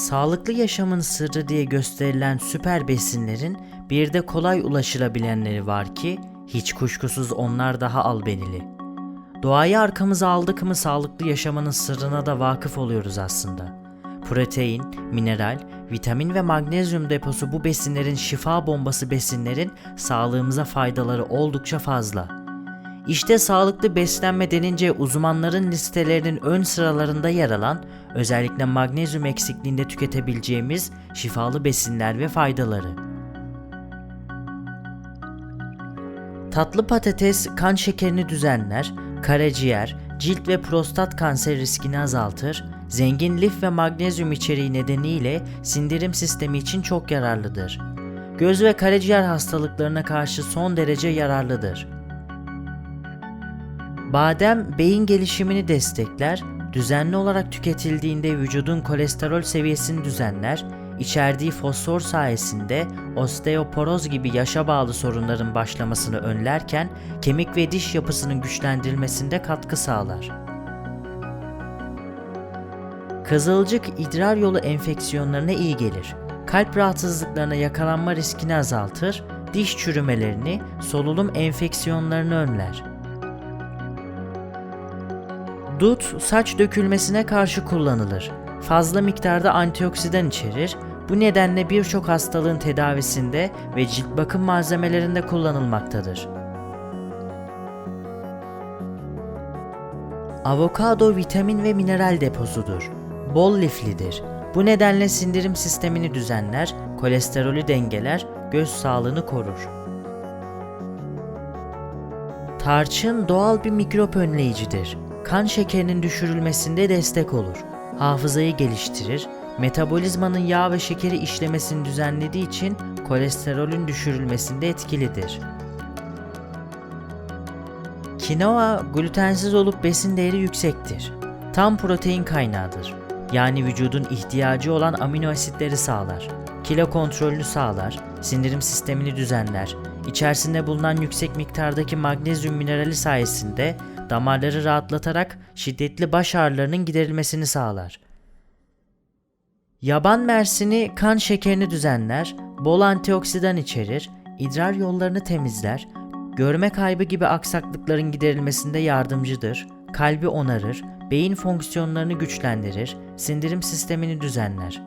Sağlıklı yaşamın sırrı diye gösterilen süper besinlerin bir de kolay ulaşılabilenleri var ki hiç kuşkusuz onlar daha albenili. Doğayı arkamıza aldık mı sağlıklı yaşamanın sırrına da vakıf oluyoruz aslında. Protein, mineral, vitamin ve magnezyum deposu bu besinlerin şifa bombası besinlerin sağlığımıza faydaları oldukça fazla. İşte sağlıklı beslenme denince uzmanların listelerinin ön sıralarında yer alan özellikle magnezyum eksikliğinde tüketebileceğimiz şifalı besinler ve faydaları. Tatlı patates kan şekerini düzenler, karaciğer, cilt ve prostat kanser riskini azaltır, zengin lif ve magnezyum içeriği nedeniyle sindirim sistemi için çok yararlıdır. Göz ve karaciğer hastalıklarına karşı son derece yararlıdır. Badem beyin gelişimini destekler, düzenli olarak tüketildiğinde vücudun kolesterol seviyesini düzenler, içerdiği fosfor sayesinde osteoporoz gibi yaşa bağlı sorunların başlamasını önlerken kemik ve diş yapısının güçlendirilmesinde katkı sağlar. Kızılcık idrar yolu enfeksiyonlarına iyi gelir. Kalp rahatsızlıklarına yakalanma riskini azaltır, diş çürümelerini, solunum enfeksiyonlarını önler. Dut saç dökülmesine karşı kullanılır. Fazla miktarda antioksidan içerir. Bu nedenle birçok hastalığın tedavisinde ve cilt bakım malzemelerinde kullanılmaktadır. Avokado vitamin ve mineral deposudur. Bol liflidir. Bu nedenle sindirim sistemini düzenler, kolesterolü dengeler, göz sağlığını korur. Tarçın doğal bir mikrop önleyicidir. Kan şekerinin düşürülmesinde destek olur. Hafızayı geliştirir, metabolizmanın yağ ve şekeri işlemesini düzenlediği için kolesterolün düşürülmesinde etkilidir. Kinoa glutensiz olup besin değeri yüksektir. Tam protein kaynağıdır. Yani vücudun ihtiyacı olan amino asitleri sağlar. Kilo kontrolünü sağlar, sindirim sistemini düzenler. İçerisinde bulunan yüksek miktardaki magnezyum minerali sayesinde damarları rahatlatarak şiddetli baş ağrılarının giderilmesini sağlar. Yaban mersini kan şekerini düzenler, bol antioksidan içerir, idrar yollarını temizler, görme kaybı gibi aksaklıkların giderilmesinde yardımcıdır, kalbi onarır, beyin fonksiyonlarını güçlendirir, sindirim sistemini düzenler.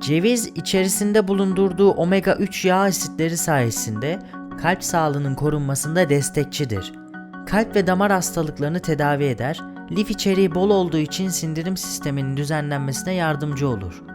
Ceviz içerisinde bulundurduğu omega 3 yağ asitleri sayesinde kalp sağlığının korunmasında destekçidir. Kalp ve damar hastalıklarını tedavi eder, lif içeriği bol olduğu için sindirim sisteminin düzenlenmesine yardımcı olur.